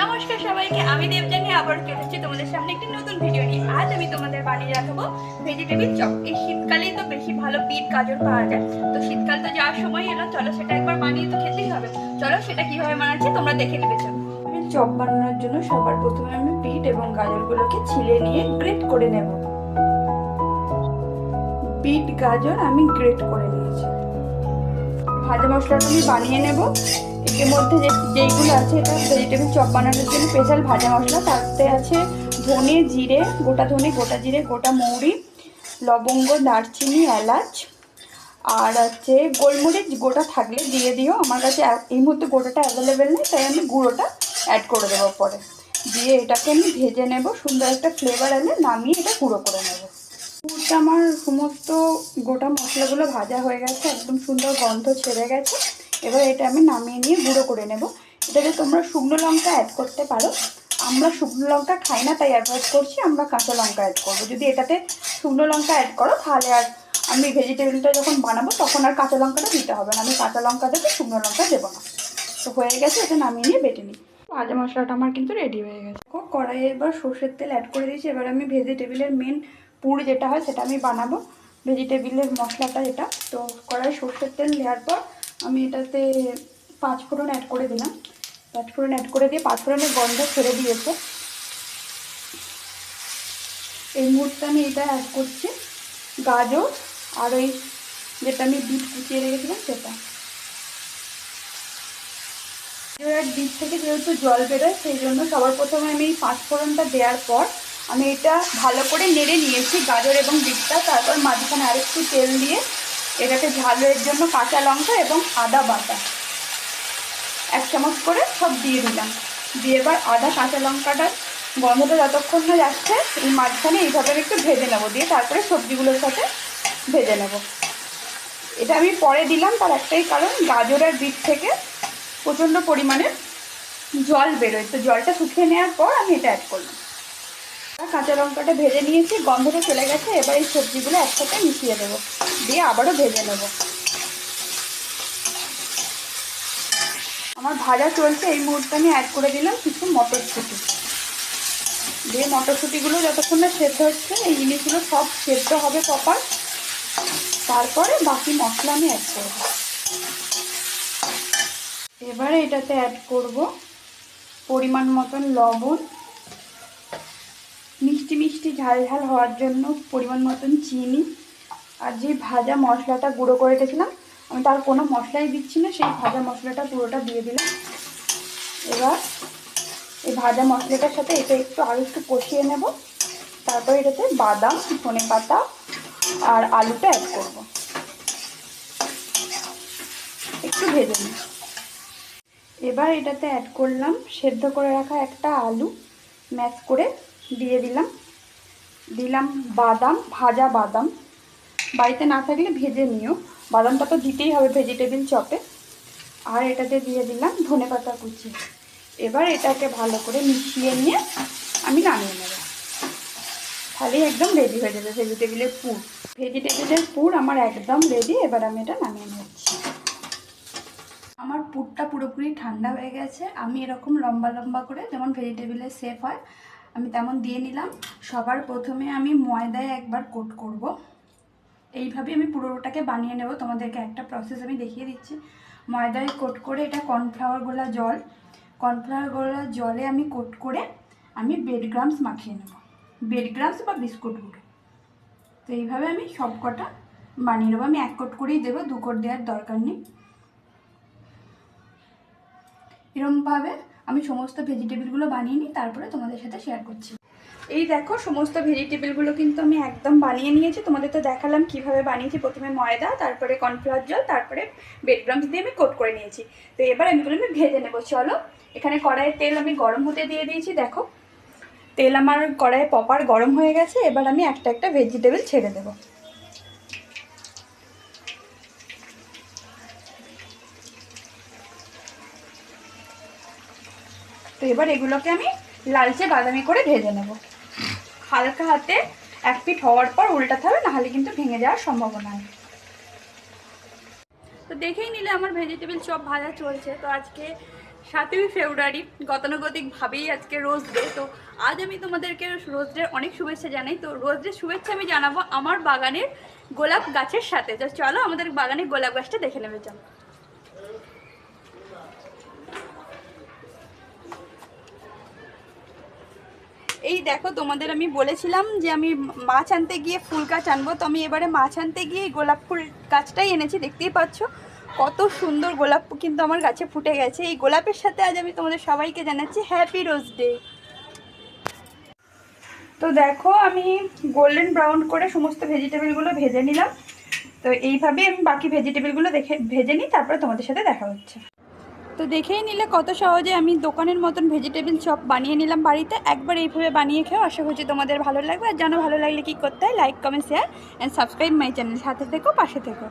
নমস্কার সবাইকে, আমি দেবজানি আবার চলে এসেছি তোমাদের সামনে একটি নতুন ভিডিও নিয়ে। আজ আমি তোমাদের বানিয়ে রাখব চপ। এই শীতকালেই তো বেশি ভালো পিট গাজর পাওয়া যায়। তো শীতকাল তো যাওয়ার সময় এলো, চলো সেটা একবার বানিয়ে তো খেতেই হবে। চলো সেটা কীভাবে বানাচ্ছি তোমরা দেখে নেবে, চলো। চপ বানানোর জন্য সবার প্রথমে আমি পিট এবং গাজরগুলোকে ছিলে নিয়ে গ্রেট করে নেব। বিট, গাজর আমি গ্রেট করে নিয়েছি। ভাজা মশলাটা আমি বানিয়ে নেব। এর মধ্যে যে যেইগুলো আছে, এটা ভেজিটেবল চপ বানানোর জন্য স্পেশাল ভাজা মশলা। তাতে আছে ধনে জিরে, গোটা ধনে, গোটা জিরে, গোটা মৌরি, লবঙ্গ, দারচিনি, এলাচ। আর হচ্ছে গোলমরিচ, গোটা থাকলে দিয়ে দিও। আমার কাছে এই মুহূর্তে গোটাটা অ্যাভেলেবেল নেই, তাই আমি গুঁড়োটা অ্যাড করে দেবো পরে। দিয়ে এটাকে আমি ভেজে নেব, সুন্দর একটা ফ্লেভার এলে, নামিয়ে এটা গুঁড়ো করে নেব। পুরটা আমার সমস্ত গোটা মশলাগুলো ভাজা হয়ে গেছে, একদম সুন্দর গন্ধ ছেড়ে গেছে। এবার এটা আমি নামিয়ে নিয়ে গুঁড়ো করে নেব। এটাতে তোমরা শুকনো লঙ্কা অ্যাড করতে পারো। আমরা শুকনো লঙ্কা খাই না, তাই অ্যাভয়েড করছি। আমরা কাঁচা লঙ্কা অ্যাড করব। যদি এটাতে শুকনো লঙ্কা অ্যাড করো, তাহলে আর আমি ভেজিটেবলটা যখন বানাবো, তখন আর কাঁচা লঙ্কাটা দিতে হবে না। আমি কাঁচা লঙ্কা দেবো, শুকনো লঙ্কা দেবো না। তো হয়ে গেছে, এটা নামিয়ে নিয়ে বেটে নিই। ভাজা মশলাটা আমার কিন্তু রেডি হয়ে গেছে। কড়াইয়ে এবার সর্ষের তেল অ্যাড করে দিয়েছি। এবার আমি ভেজিটেবিলের মেন পুর যেটা হয় সেটা আমি বানাবো। ভেজিটেবিলের মশলাটা যেটা তো কড়াই সর্ষের তেল দেওয়ার পর আমি এটাতে পাঁচ ফোড়ন অ্যাড করে দিলাম। পাঁচ ফোড়ন অ্যাড করে দিয়ে পাঁচ ফোড়নের গন্ধ ছেড়ে দিয়েছে। এই মুহূর্তে আমি এটা অ্যাড করছি। গাজর আর ওই যেটা আমি বিট কুচিয়ে রেখেছিলাম সেটা। গাজর বীজ থেকে যেহেতু জল বেরোয়, সেই জন্য সবার প্রথমে আমি পাঁচ ফোড়নটা দেওয়ার পর আমি এটা ভালো করে নেড়ে নিয়েছি, গাজর এবং বিটটা। তারপর মাঝখানে আরেকটু তেল দিয়ে এটাকে ঝালের জন্য কাঁচা লঙ্কা এবং আদা বাটা। এক চামচ করে সব দিয়ে দিলাম। দিয়ে এবার আদা কাঁচা লঙ্কাটার গন্ধটা যতক্ষণ না যাচ্ছে, এই মাঝখানে এইভাবে একটু ভেজে নেব। দিয়ে তারপরে সবজিগুলোর সাথে ভেজে নেব। এটা আমি পরে দিলাম, তার একটাই কারণ গাজর আর বিট থেকে প্রচণ্ড পরিমাণে জল বেরোয়। তো জলটা শুকিয়ে নেওয়ার পর আমি এটা অ্যাড করলাম। কাঁচা লঙ্কাটা ভেজে নিয়েছি, গন্ধটা চলে গেছে, এবার এই সবজিগুলো একসাথে মিশিয়ে দেবো। দিয়ে আবারও ভেজে নেব। আমার ভাজা চলছে, এই মুহূর্তে আমি অ্যাড করে দিলাম কিছু মটরশুঁটি। দিয়ে মটরশুঁটিগুলো যতক্ষণ না সেদ্ধ হচ্ছে, এই জিনিসগুলো সব সেদ্ধ হবে প্রপার তারপরে বাকি মশলা আমি অ্যাড করব। এবারে এটাতে অ্যাড করব পরিমাণ মতন লবণ। মিষ্টি মিষ্টি ঝাল ঝাল হওয়ার জন্য পরিমাণ মতন চিনি। আর যে ভাজা মশলাটা গুঁড়ো করে রেখেছিলাম, আমি তার কোনো মশলাই দিচ্ছি না, সেই ভাজা মশলাটা পুরোটা দিয়ে দিলাম। এবার এই ভাজা মশলাটার সাথে এটা একটু আরও একটু কষিয়ে নেব। তারপর এটাতে বাদাম, ধনে পাতা আর আলুটা অ্যাড করব। একটু ভেজে নিই। এবার এটাতে অ্যাড করলাম, সেদ্ধ করে রাখা একটা আলু ম্যাশ করে দিয়ে দিলাম। দিলাম বাদাম, ভাজা বাদাম। বাড়িতে না থাকলে ভেজে নিও। বাদামটা তো দিতেই হবে ভেজিটেবিল চপে। আর এটাতে দিয়ে দিলাম ধনে পাতা কুচি। এবার এটাকে ভালো করে মিশিয়ে নিয়ে আমি নামিয়ে নেব। তাহলেই একদম রেডি হয়ে যাবে ভেজিটেবিলের পুর। ভেজিটেবিলের পুর আমার একদম রেডি এবার আমি এটা নামিয়ে নিচ্ছি। আমার পুরটা পুরোপুরি ঠান্ডা হয়ে গেছে। আমি এরকম লম্বা লম্বা করে যেমন ভেজিটেবিলের শেপ হয় আমি তেমন দিয়ে নিলাম। সবার প্রথমে আমি ময়দায় একবার কোট করব। এইভাবে আমি পুরোটাকে বানিয়ে নেব। তোমাদেরকে একটা প্রসেস আমি দেখিয়ে দিচ্ছি। ময়দায় কোট করে এটা কর্নফ্লাওয়ার গোলা জল। কর্নফ্লাওয়ার গোলা জলে আমি কোট করে আমি ব্রেড গ্রামস মাখিয়ে নেব। ব্রেড গ্রামস বা বিস্কুট গুঁড়ো। তো এইভাবে আমি সব কটা বানিয়ে নেব। আমি এক কোট করেই দেবো, দু কোট দেওয়ার দরকার নেই। এরমভাবে আমি সমস্ত ভেজিটেবিলগুলো বানিয়ে নিই তারপরে তোমাদের সাথে শেয়ার করছি। এই দেখো, সমস্ত ভেজিটেবিলগুলো কিন্তু আমি একদম বানিয়ে নিয়েছি। তোমাদের তো দেখালাম কীভাবে বানিয়েছি। প্রথমে ময়দা, তারপরে কর্নফ্লাওয়ার জল, তারপরে বেডগ্রামস দিয়ে আমি কোট করে নিয়েছি। তো এবার আমি এগুলো আমি ভেজে নেব। চলো, এখানে কড়াইয়ের তেল আমি গরম হতে দিয়ে দিয়েছি, দেখো। তেল আমার কড়াইয়ে পপার গরম হয়ে গেছে। এবার আমি একটা একটা ভেজিটেবিল ছেড়ে দেবো। তো এবার এগুলোকে আমি লালচে বাদামি করে ভেজে নেব। হালকা হাতে এক পিঠ হওয়ার পর উল্টাতে হবে, নাহলে কিন্তু ভেঙে যাওয়ার সম্ভাবনা আছে তো দেখেই নিলে আমার ভেজিটেবল চপ ভাজা চলছে। তো আজকে সাতই ফেব্রুয়ারি, গতানুগতিকভাবেই আজকে রোজ ডে তো আজ আমি তোমাদেরকে রোজ ডে অনেক শুভেচ্ছা জানাই। তো রোজ ডে শুভেচ্ছা আমি জানাব আমার বাগানের গোলাপ গাছের সাথে। তো চলো আমাদের বাগানের গোলাপ গাছটা দেখে নেবে চলো। এই দেখো, তোমাদের আমি বলেছিলাম যে আমি মাছ আনতে গিয়ে ফুল গাছ আনব, তো আমি এবারে মাছ আনতে গিয়ে গোলাপ ফুল গাছটাই এনেছি, দেখতেই পাচ্ছ। কত সুন্দর গোলাপ কিন্তু আমার গাছে ফুটে গেছে। এই গোলাপের সাথে আজ আমি তোমাদের সবাইকে জানাচ্ছি হ্যাপি রোজ ডে তো দেখো, আমি গোল্ডেন ব্রাউন করে সমস্ত ভেজিটেবলগুলো ভেজে নিলাম। তো এইভাবে আমি বাকি ভেজিটেবলগুলো দেখে, ভেজে নিই, তারপরে তোমাদের সাথে দেখা হচ্ছে। তো দেখেই নিলে কত সহজে আমি দোকানের মতন ভেজিটেবিল চপ বানিয়ে নিলাম বাড়িতে। একবার এইভাবে বানিয়ে খেয়েও আশা করছি তোমাদের ভালো লাগবে। আর জানো ভালো লাগলে কী করতে হয়? Like comment share and subscribe my channel সাথে থেকো, পাশে থেকো।